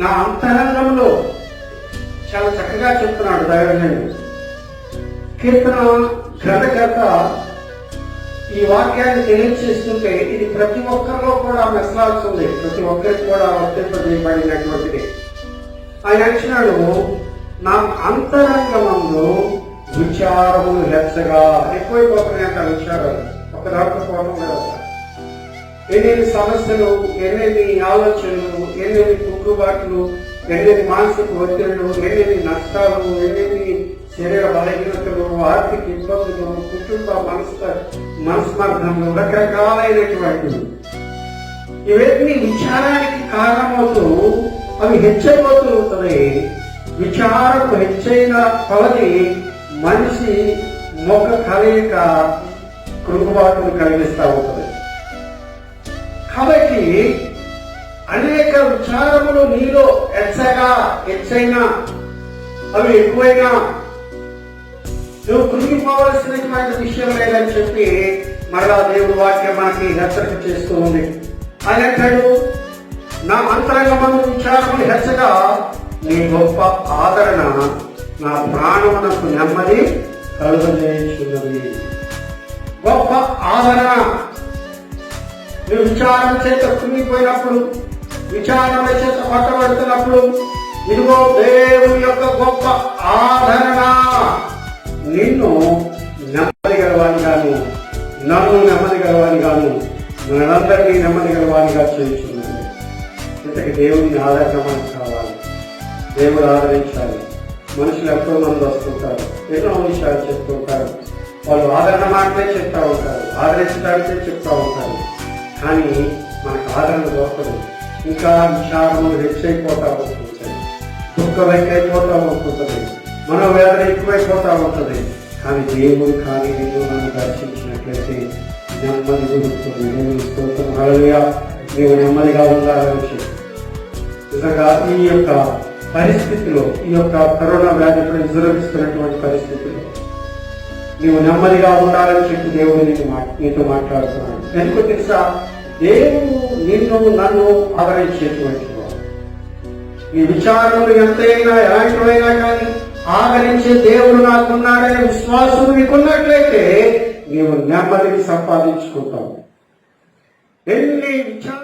నా అంతరంగంలో చాలా చక్కగా చెప్తున్నాడు దైవజనుడు కీర్తన గ్రహకర్త ఈ వాక్యాన్ని తెలియచేస్తుంటే ఇది ప్రతి ఒక్కరిలో కూడా మెసలాల్సింది ప్రతి ఒక్కరికి కూడా వర్తింపజేయబడినటువంటిది. ఆయన అంటున్నాడు నా అంతరంగమంలో విచారము లెచ్చగా ఎక్కువైపోతున్నాయి అంత విచారాలు ఒక దాంట్లో పోవడం లేదు. ఎన్నెన్ని సమస్యలు ఎన్నెన్ని ఆలోచనలు ఎన్నెన్ని కుక్కుబాట్లు ఎన్నెన్ని మానసిక ఒత్తిళ్ళు ఎన్నెన్ని నష్టాలు ఎన్నెన్ని శరీర బలహీనతలు ఆర్థిక ఇబ్బందులు కుటుంబ మనసు మనస్మర్థములు రకరకాలైనటువంటి ఇవన్నీ విచారానికి కారణమవుతూ అవి హెచ్చైపోతూ ఉంటాయి. విచారం హెచ్చైన కొలది మనిషి మొక్క కలయిక కృంగుబాటును కలిగిస్తూ ఉంటుంది. విచారములు నీలో ఎచ్చగా ఎచ్చైనా అవి ఎక్కువైనా. నువ్వు కృంగిపోవలసినటువంటి విషయం లేదని చెప్పి మరలా దేవుడు వాక్యం మనకి హెచ్చరిక చేస్తూ ఉంది. ఆయన అంటాడు నా అంతరంగమందు విచారములు హెచ్చగా నీ గొప్ప ఆదరణ నా ప్రాణమునకు నెమ్మది కలుగజేస్తున్నది గొప్ప ఆదరణ. నువ్వు విచారణ చేత కృంగిపోయినప్పుడు విచారణ చేత పట్టబడుతున్నప్పుడు ఇదిగో దేవుని యొక్క గొప్ప ఆదరణ. నిన్ను నెమ్మది గలవానిగాను నన్ను నెమ్మది గలవానిగాను మనందరినీ నెమ్మది గలవానిగా చేయించున్నది ఇంతకి దేవుని ఆదరణ మనకు కావాలి. దేవుడు ఆదరించాలి. మనుషులు ఎంతో మంది వస్తుంటారు. ఎన్నో విషయాలు చెప్తుంటారు వాళ్ళు ఆదరణ మాటలే చెప్తా ఉంటారు. ఆదరించడానికే చెప్తా ఉంటారు. కానీ మనకు ఆదరణ దొరకదు. ఇంకా విచారము హెచ్చైపోతా ఉంటుంటాయి దుఃఖం ఎక్కువైపోతా ఉంటుంటుంది మనోవేదన ఎక్కువైపోతా ఉంటుంది. కానీ దేవుడు కానీ నేను నన్ను దర్శించినట్లయితే నెమ్మది దొరుకుతుంది నేను స్తోత్రం. హల్లెలూయా. నీవు నెమ్మదిగా ఉండాలని చెప్పి నిజంగా ఈ యొక్క పరిస్థితిలో ఈ యొక్క కరోనా వ్యాధి విజృంభిస్తున్నటువంటి పరిస్థితిలో నీవు నెమ్మదిగా ఉండాలని చెప్పి దేవుడు నీకు మా- నీతో మాట్లాడుతున్నాడు. ఎందుకు తెలుసా? దేవుడు నిన్ను నన్ను ఆదరించేటువంటి ఈ నీ విచారములు ఎంతైనా ఎలాంటివైనా కానీ ఆదరించే దేవుడు నాకున్నాడనే విశ్వాసం నీకున్నట్లయితే నీవు నెమ్మదిని సంపాదించుకుంటావు. ఎన్ని విచార